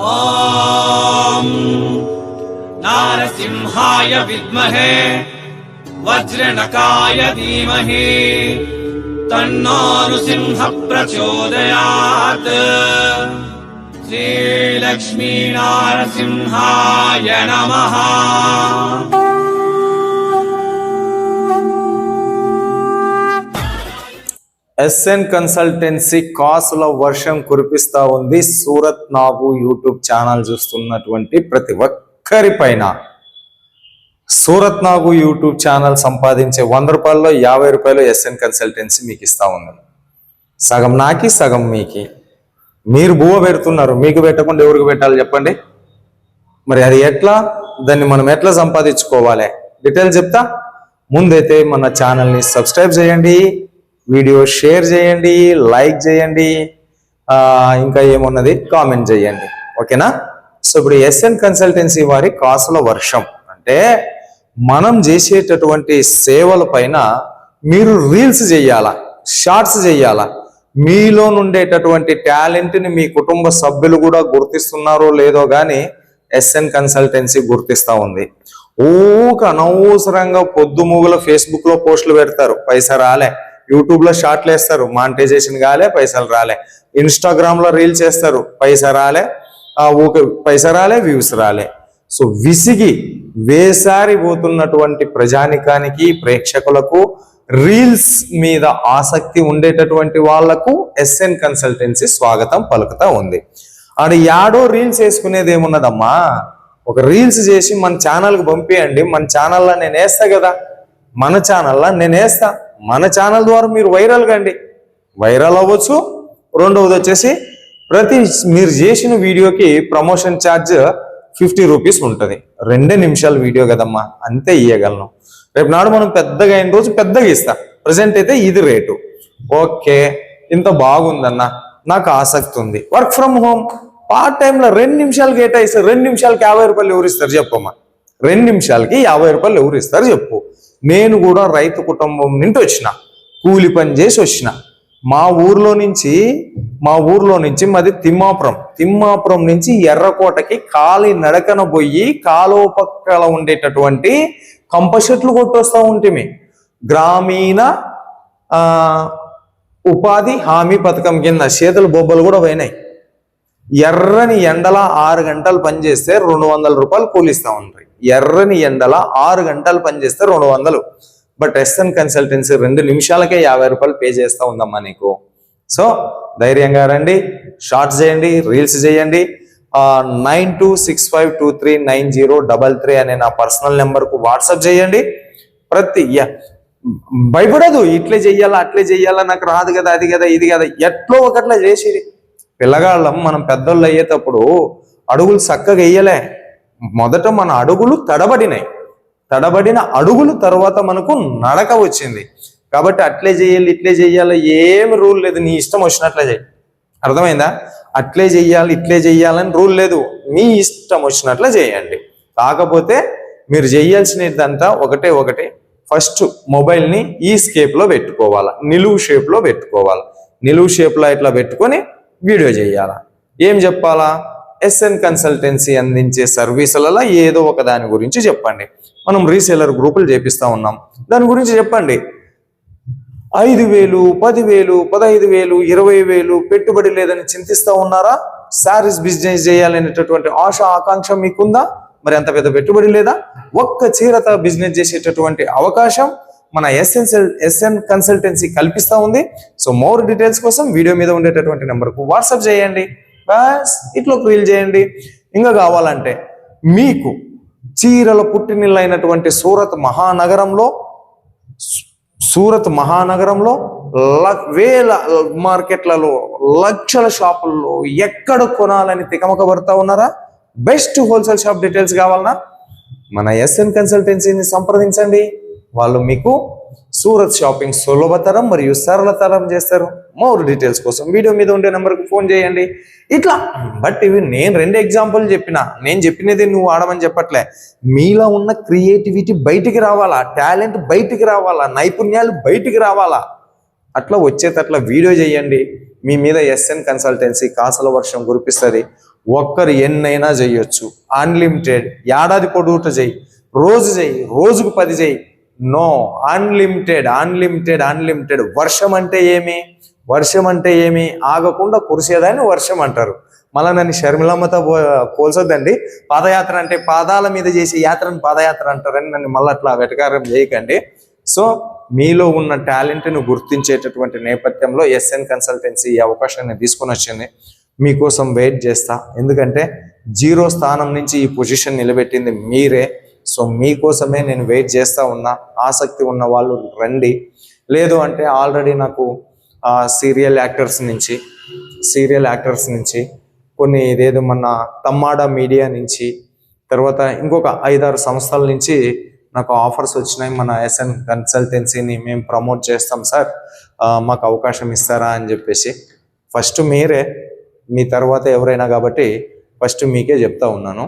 ॐ नारसिंहाय विद्महे वज्रनकाय धीमहि तन्नो नृसिंह प्रचोदयात् श्रीलक्ष्मीनारसिंहाय नमः ఎస్ఎన్ కన్సల్టెన్సీ కాసుల వర్షం కురిపిస్తా ఉంది. సూరత్ నాగు యూట్యూబ్ ఛానల్ చూస్తున్నటువంటి ప్రతి ఒక్కరి పైన. సూరత్ నాగు యూట్యూబ్ ఛానల్ సంపాదించే వంద రూపాయల్లో యాభై రూపాయలు ఎస్ఎన్ కన్సల్టెన్సీ మీకు ఇస్తా ఉంది. సగం నాకి సగం మీకి. మీరు బువ పెడుతున్నారు. మీకు పెట్టకుండా ఎవరికి పెట్టాలి చెప్పండి? మరి అది ఎట్లా? దాన్ని మనం ఎట్లా సంపాదించుకోవాలి? డీటెయిల్స్ చెప్తా. ముందైతే మన ఛానల్ని సబ్స్క్రైబ్ చేయండి. వీడియో షేర్ చేయండి లైక్ చేయండి ఇంకా ఏమున్నది? కామెంట్ చేయండి. ఓకేనా? సో ఇప్పుడు ఎస్ఎన్ కన్సల్టెన్సీ వారి కాసుల వర్షం. అంటే మనం చేసేటటువంటి సేవల పైన మీరు రీల్స్ చేయాలా? షార్ట్స్ చేయాలా? మీలో నుండేటటువంటి టాలెంట్ని మీ కుటుంబ సభ్యులు కూడా గుర్తిస్తున్నారో లేదో కానీ ఎస్ఎన్ కన్సల్టెన్సీ గుర్తిస్తూ ఉంది. ఊక అనవసరంగా పొద్దుమూగుల ఫేస్బుక్లో పోస్టులు పెడతారు. పైసా రాలే. యూట్యూబ్లో షార్ట్లు వేస్తారు. మానిటైజేషన్ కాలే పైసలు రాలే. ఇన్స్టాగ్రామ్లో రీల్స్ చేస్తారు పైసా రాలే ఆ ఊక పైసా రాలే వ్యూస్ రాలే. సో విసిగి వేసారి పోతున్నటువంటి ప్రజానికానికి ప్రేక్షకులకు రీల్స్ మీద ఆసక్తి ఉండేటటువంటి వాళ్ళకు ఎస్ఎన్ కన్సల్టెన్సీ స్వాగతం పలుకుతా ఉంది. ఆడ యాడో రీల్స్ వేసుకునేది ఏమున్నదమ్మా? ఒక రీల్స్ చేసి మన ఛానల్కి పంపియండి. మన ఛానల్లో నేను వేస్తా కదా. మన ఛానల్లో నేను వేస్తా. మన ఛానల్ ద్వారా మీరు వైరల్ కండి వైరల్ అవ్వచ్చు. రెండవది వచ్చేసి ప్రతి మీరు చేసిన వీడియోకి ప్రమోషన్ ఛార్జ్ ఫిఫ్టీ రూపీస్ ఉంటుంది. రెండే నిమిషాల వీడియో కదమ్మా అంతే ఇయ్యగలను. రేపు నాడు మనం పెద్దగా అయిన రోజు పెద్దగా ఇస్తా. ప్రజెంట్ అయితే ఇది రేటు. ఓకే ఇంత బాగుందన్న నాకు ఆసక్తి ఉంది. వర్క్ ఫ్రమ్ హోమ్ పార్ట్ టైంలో రెండు నిమిషాలు కేటాయిస్తారు రెండు నిమిషాలకి యాభై రూపాయలు ఎవరు ఇస్తారు చెప్పమ్మా? రెండు నిమిషాలకి యాభై రూపాయలు ఎవరు ఇస్తారు చెప్పు. నేను కూడా రైతు కుటుంబం నుండి వచ్చిన కూలి పని చేసి వచ్చిన. మా ఊర్లో నుంచి మా ఊర్లో నుంచి మాది తిమ్మాపురం. తిమ్మాపురం నుంచి ఎర్రకోటకి కాలి నడకన పోయి కాలువ పక్కల ఉండేటటువంటి కంప చెట్లు కొట్టొస్తా ఉంటిమి గ్రామీణ ఉపాధి హామీ పథకం కింద చేతులు బొబ్బలు కూడా పోయినాయి. ఎర్రని ఎండల ఆరు గంటలు పనిచేస్తే రెండు వందల రూపాయలు కూలిస్తా ఉంటాయి ఎర్రని ఎండల ఆరు గంటలు పనిచేస్తే రెండు వందలు. బట్ ఎస్ఎన్ కన్సల్టెన్సీ రెండు నిమిషాలకే యాభై రూపాయలు పే చేస్తా ఉందమ్మా నీకు. సో ధైర్యంగా రండి. షార్ట్స్ చేయండి రీల్స్ చేయండి. Nine two six five two three nine zero double three అనే నా పర్సనల్ నెంబర్కు వాట్సాప్ చేయండి. ప్రతి భయపడదు. ఇట్లే చెయ్యాలా అట్లే చెయ్యాలా నాకు రాదు కదా అది కదా ఇది కదా. ఎట్లో ఒకట్లా చేసేది. పిల్లగాళ్ళం మనం పెద్దోళ్ళు అయ్యేటప్పుడు అడుగులు చక్కగా వేయలే. మొదట మన అడుగులు తడబడినాయి. తడబడిన అడుగులు తర్వాత మనకు నడక వచ్చింది. కాబట్టి అట్లే చేయాలి ఇట్లే చేయాలి ఏమి రూల్ లేదు. నీ ఇష్టం వచ్చినట్లే చేయి. అర్థమైందా? అట్లే చెయ్యాలి ఇట్లే చెయ్యాలని రూల్ లేదు. మీ ఇష్టం వచ్చినట్లే చేయండి. కాకపోతే మీరు చేయాల్సినదంతా ఒకటే ఒకటే. ఫస్ట్ మొబైల్ని ఈ స్కేప్లో పెట్టుకోవాలి. నిలువు షేప్లో పెట్టుకోవాలి. నిలువు షేప్లో ఇట్లా పెట్టుకొని వీడియో చేయాలా? ఏం చెప్పాలా? ఎస్ఎన్ కన్సల్టెన్సీ అందించే సర్వీసులలో ఏదో ఒక దాని గురించి చెప్పండి. మనం రీసేలర్ గ్రూపులు చేపిస్తూ ఉన్నాం. దాని గురించి చెప్పండి. ఐదు వేలు పదివేలు పదహైదు వేలు ఇరవై వేలు పెట్టుబడి లేదని చింతిస్తూ ఉన్నారా? శారీస్ బిజినెస్ చేయాలనేటటువంటి ఆశ ఆకాంక్ష మీకుందా? మరి అంత పెద్ద పెట్టుబడి లేదా? ఒక్క చీరత బిజినెస్ చేసేటటువంటి అవకాశం మన ఎస్ఎన్సెల్ ఎస్ఎన్ కన్సల్టెన్సీ కల్పిస్తూ ఉంది. సో మోర్ డీటెయిల్స్ కోసం వీడియో మీద ఉండేటటువంటి నెంబర్కు వాట్సాప్ చేయండి. బస్ ఇట్లా రీల్ చేయండి. ఇంకా కావాలంటే మీకు చీరల పుట్టినిళ్ళైనటువంటి సూరత్ మహానగరంలో సూరత్ మహానగరంలో ల- వేల మార్కెట్లలో లక్షల షాపుల్లో ఎక్కడ కొనాలని తికమక పడతా ఉన్నారా? బెస్ట్ హోల్సేల్ షాప్ డీటెయిల్స్ కావాలన్నా మన ఎస్ఎన్ కన్సల్టెన్సీని సంప్రదించండి. వాళ్ళు మీకు సూరత్ షాపింగ్ సులభతరం మరియు సరళతరం చేస్తారు. మోర్ డీటెయిల్స్ కోసం వీడియో మీద ఉండే నెంబర్కి ఫోన్ చేయండి. ఇట్లా బట్ ఇవి నేను రెండు ఎగ్జాంపుల్ చెప్పిన నేను చెప్పినది నువ్వు ఆడమని చెప్పట్లే. మీలో ఉన్న క్రియేటివిటీ బయటికి రావాలా? టాలెంట్ బయటికి రావాలా? నైపుణ్యాలు బయటికి రావాలా? అట్లా వచ్చేటట్లా వీడియో చేయండి. మీ మీద ఎస్ఎన్ కన్సల్టెన్సీ కాసల వర్షం కురిపిస్తుంది. ఒక్కరు ఎన్నైనా చేయొచ్చు. అన్లిమిటెడ్ ఏడాది పొడుగుట చెయ్యి రోజు చెయ్యి రోజుకు పది చేయి. No unlimited unlimited unlimited. వర్షం అంటే ఏమి? వర్షం అంటే ఏమి? ఆగకుండా కురిసేదాన్ని వర్షం అంటారు. మళ్ళీ నన్ను షర్మిలమ్మతో పో పోల్చొద్దండి. పాదయాత్ర అంటే పాదాల మీద చేసే యాత్రను పాదయాత్ర అంటారని నన్ను మళ్ళీ అట్లా వెటకారం చేయకండి. సో మీలో ఉన్న టాలెంట్ను గుర్తించేటటువంటి నేపథ్యంలో ఎస్ఎన్ కన్సల్టెన్సీ ఈ అవకాశాన్ని తీసుకొని వచ్చింది. మీకోసం వెయిట్ చేస్తా. ఎందుకంటే జీరో స్థానం నుంచి ఈ పొజిషన్ నిలబెట్టింది మీరే. సో మీకోసమే నేను వెయిట్ చేస్తా ఉన్నా ఆసక్తి ఉన్న వాళ్ళు రండి. లేదు అంటే ఆల్రెడీ నాకు సీరియల్ యాక్టర్స్ నుంచి సీరియల్ యాక్టర్స్ నుంచి కొన్ని ఇదేదో మన తమ్మాడ మీడియా నుంచి తర్వాత ఇంకొక ఐదారు సంస్థల నుంచి నాకు ఆఫర్స్ వచ్చినాయి. మన ఎస్ఎన్ కన్సల్టెన్సీని మేము ప్రమోట్ చేస్తాం సార్. మాకు అవకాశం ఇస్తారా అని చెప్పేసి. ఫస్ట్ మీరే మీ తర్వాత ఎవరైనా కాబట్టి ఫస్ట్ మీకే చెప్తా ఉన్నాను.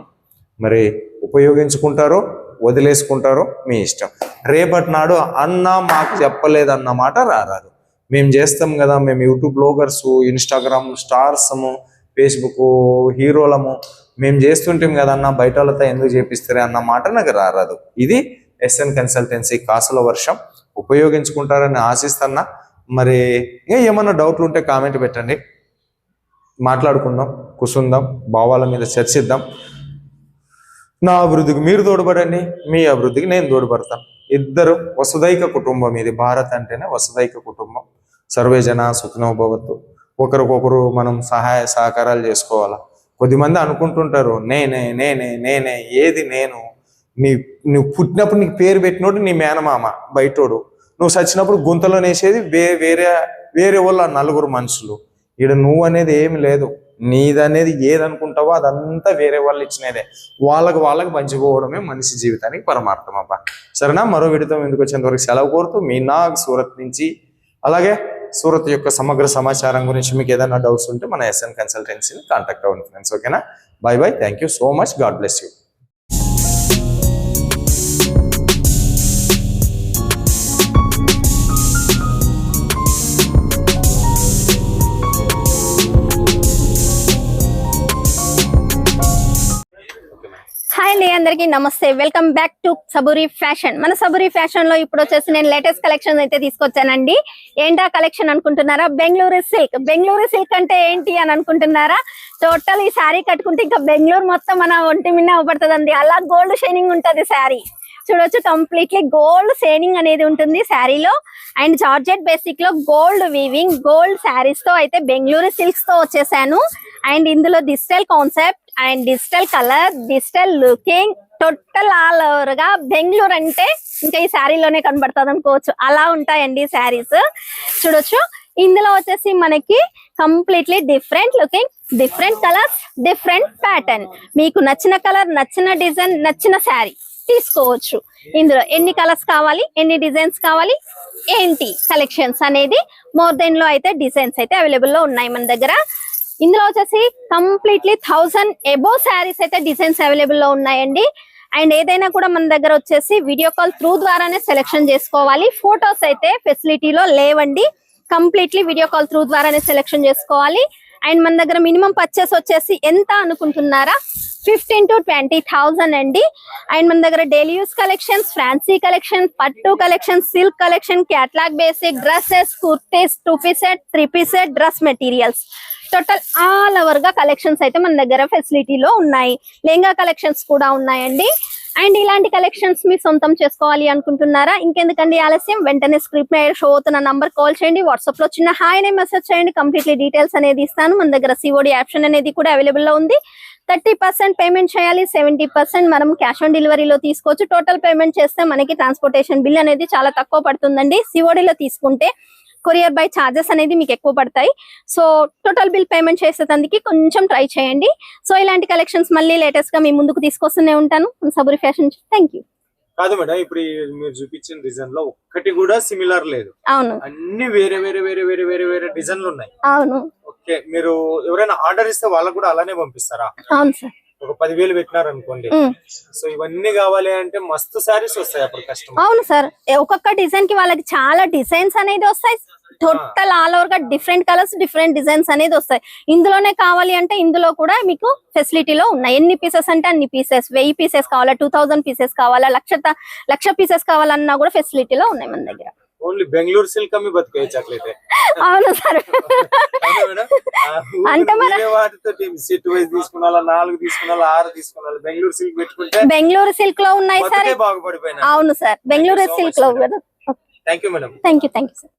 మరి ఉపయోగించుకుంటారో వదిలేసుకుంటారో మీ ఇష్టం. రేపటి నాడు అన్న మాకు చెప్పలేదన్న మాట రారాదు. మేము చేస్తాం కదా మేము యూట్యూబ్ బ్లోగర్స్ ఇన్స్టాగ్రామ్ స్టార్సము ఫేస్బుక్ హీరోలము మేము చేస్తుంటాం కదన్న బయట వాళ్ళతో ఎందుకు చేపిస్తారే అన్న మాట నాకు రారాదు. ఇది ఎస్ఎన్ కన్సల్టెన్సీ కాసుల వర్షం. ఉపయోగించుకుంటారని ఆశిస్తున్నా మరి ఏమన్నా డౌట్లు ఉంటే కామెంట్ పెట్టండి. మాట్లాడుకుందాం కూర్చుందాం భావాల మీద చర్చిద్దాం. నా అభివృద్ధికి మీరు తోడ్పడండి మీ అభివృద్ధికి నేను తోడ్పడతాను. ఇద్దరు వసుదైక కుటుంబం ఇది. భారత్ అంటేనే వసుదైక కుటుంబం. సర్వే జన ఒకరికొకరు మనం సహాయ సహకారాలు చేసుకోవాలా? కొద్దిమంది అనుకుంటుంటారు నేనే నేనే నేనే ఏది నేను? నీ నువ్వు పుట్టినప్పుడు నీకు పేరు పెట్టినోడు నీ మేనమామ బయటోడు. నువ్వు చచ్చినప్పుడు గుంతలో నేసేది వే వేరే వేరే వాళ్ళ నలుగురు మనుషులు. ఈడ నువ్వు అనేది ఏమి లేదు. నీదనేది ఏదనుకుంటావో అదంతా వేరే వాళ్ళు ఇచ్చినదే. వాళ్ళకి వాళ్ళకి పంచిపోవడమే మనిషి జీవితానికి పరమార్థం అబ్బా. సరేనా? మరో విడితో ఎందుకు వచ్చేంత వరకు సెలవు కోరుతూ మీ నాగ్ సూరత్ నుంచి అలాగే సూరత్ యొక్క సమగ్ర సమాచారం గురించి మీకు ఏదైనా డౌట్స్ ఉంటే మన ఎస్ఎన్ కన్సల్టెన్సీని కాంటాక్ట్ అవ్వండి ఫ్రెండ్స్ ఓకేనా? Bye bye. Thank you so much God bless you అందరికీ నమస్తే. Welcome back to Saburi fashion మన సబురి ఫ్యాషన్లో ఇప్పుడు వచ్చేసి నేను లేటెస్ట్ కలెక్షన్ అయితే తీసుకొచ్చానండి. ఏంటా కలెక్షన్ అనుకుంటున్నారా? బెంగళూరు సిల్క్ బెంగళూరు సిల్క్ అంటే ఏంటి అని అనుకుంటున్నారా? టోటల్ ఈ శారీ కట్టుకుంటే ఇంకా బెంగళూరు మొత్తం మన ఒంటి మీద అవపడుతుందండి. అలా గోల్డ్ షైనింగ్ ఉంటుంది శారీ చూడొచ్చు. కంప్లీట్లీ గోల్డ్ సేనింగ్ అనేది ఉంటుంది శారీలో. అండ్ జార్జెట్ బేసిక్లో గోల్డ్ వీవింగ్ గోల్డ్ శారీస్తో అయితే బెంగళూరు సిల్క్స్తో వచ్చేసాను. అండ్ ఇందులో digital concept and digital colour digital looking total all ఓవర్గా బెంగళూరు అంటే ఇంకా ఈ శారీలోనే కనబడుతుంది అనుకోవచ్చు. అలా ఉంటాయండి శారీస్. చూడొచ్చు. ఇందులో వచ్చేసి మనకి completely different looking different colours different pattern మీకు నచ్చిన కలర్ నచ్చిన డిజైన్ నచ్చిన శారీ. తీసుకోవచ్చు. ఇందులో ఎన్ని కలర్స్ కావాలి ఎన్ని డిజైన్స్ కావాలి ఏంటి కలెక్షన్స్ అనేది మోర్ దెన్లో అయితే డిజైన్స్ అయితే అవైలబుల్లో ఉన్నాయి మన దగ్గర. ఇందులో వచ్చేసి కంప్లీట్లీ థౌసండ్ ఎబో శారీస్ అయితే డిజైన్స్ అవైలబుల్లో ఉన్నాయండి. అండ్ ఏదైనా కూడా మన దగ్గర వచ్చేసి వీడియో కాల్ త్రూ ద్వారానే సెలెక్షన్ చేసుకోవాలి. ఫొటోస్ అయితే ఫెసిలిటీలో లేవండి. కంప్లీట్లీ వీడియో కాల్ త్రూ ద్వారానే సెలెక్షన్ చేసుకోవాలి. అండ్ మన దగ్గర మినిమం పర్చేస్ వచ్చేసి ఎంత అనుకుంటున్నారా? ఫిఫ్టీన్ టు ట్వంటీ థౌజండ్ అండి. అండ్ మన దగ్గర daily use collections fancy collection పట్టు collection silk collection catalogue basic dresses kurtis two piece set three piece set dress materials total all ఓవర్గా కలెక్షన్స్ అయితే మన దగ్గర ఫెసిలిటీలో ఉన్నాయి. లెహంగా కలెక్షన్స్ కూడా ఉన్నాయండి. అండ్ ఇలాంటి కలెక్షన్స్ మీ సొంతం చేసుకోవాలి అనుకుంటున్నారా? ఇంకెందుకండి ఆలస్యం? వెంటనే స్క్రిప్ట్ షో అవుతున్న నంబర్ కాల్ చేయండి. వాట్సాప్లో చిన్న హాయ్ అనే మెసేజ్ చేయండి. కంప్లీట్లీ డీటెయిల్స్ అనేది ఇస్తాను. మన దగ్గర సిఓడి ఆప్షన్ అనేది కూడా అవైలబుల్లో ఉంది. థర్టీ పర్సెంట్ పేమెంట్ చేయాలి సెవెంటీ పర్సెంట్ మనం క్యాష్ ఆన్ డెలివరీలో తీసుకోవచ్చు. టోటల్ పేమెంట్ చేస్తే మనకి ట్రాన్స్పోర్టేషన్ బిల్ అనేది చాలా తక్కువ పడుతుందండి. సిఓడిలో తీసుకుంటే కొరియర్ బై ఛార్జెస్ అనేది మీకు ఎక్కువ పడతాయి. సో టోటల్ బిల్ పేమెంట్ చేసేందుకు కొంచెం ట్రై చేయండి. సో ఇలాంటి కలెక్షన్స్ మళ్ళీ లేటెస్ట్గా మీ ముందుకు తీసుకొస్తూనే ఉంటాను. సబురి ఫ్యాషన్ థ్యాంక్ యూ కాదు మేడం ఇప్పుడు మీరు చూపించిన డిజైన్లో ఒక్కటి కూడా సిమిలర్ లేదు. అవును. అన్ని వేరే వేరే వేరే వేరే వేరే వేరే డిజైన్లు ఉన్నాయి. అవును. ఓకే మీరు ఎవరైనా ఆర్డర్ ఇస్తే వాళ్ళకు కూడా అలానే పంపిస్తారా? అవును సార్. ఒక పదివేలు పెట్టినారు అనుకోండి. సో ఇవన్నీ కావాలి అంటే మస్తు శారీస్ వస్తాయి అప్పుడు కస్టమర్ అవును సార్. ఒక్కొక్క డిజైన్కి వాళ్ళకి చాలా డిజైన్స్ అనేది వస్తాయి. టోటల్ ఆల్ ఓవర్గా డిఫరెంట్ కలర్స్ డిఫరెంట్ డిజైన్స్ అనేది వస్తాయి. ఇందులోనే కావాలి అంటే ఇందులో కూడా మీకు ఫెసిలిటీలో ఉన్నాయి. ఎన్ని పీసెస్ అంటే అన్ని పీసెస్ వెయ్యి పీసెస్ కావాలా టూ థౌసండ్ పీసెస్ కావాలా లక్ష లక్ష పీసెస్ కావాలన్నా కూడా ఫెసిలిటీలో ఉన్నాయి మన దగ్గర. ఓన్లీ బెంగళూరు సిల్క్ అమ్మి బతికేయచ్చు అట్లయితే అవును సార్. అంటే మన- వేరే వాటితో సెట్ వైజ్ తీసుకున్నా నాలుగు తీసుకున్నా ఆరు తీసుకున్నా బెంగళూరు సిల్క్ పెట్టుకుంటే బెంగళూరు సిల్క్లో ఉన్నాయి సార్. బాగుపడిపోయినా. అవును సార్. బెంగళూరు సిల్క్లో much, కదా thank you madam thank you thank you sir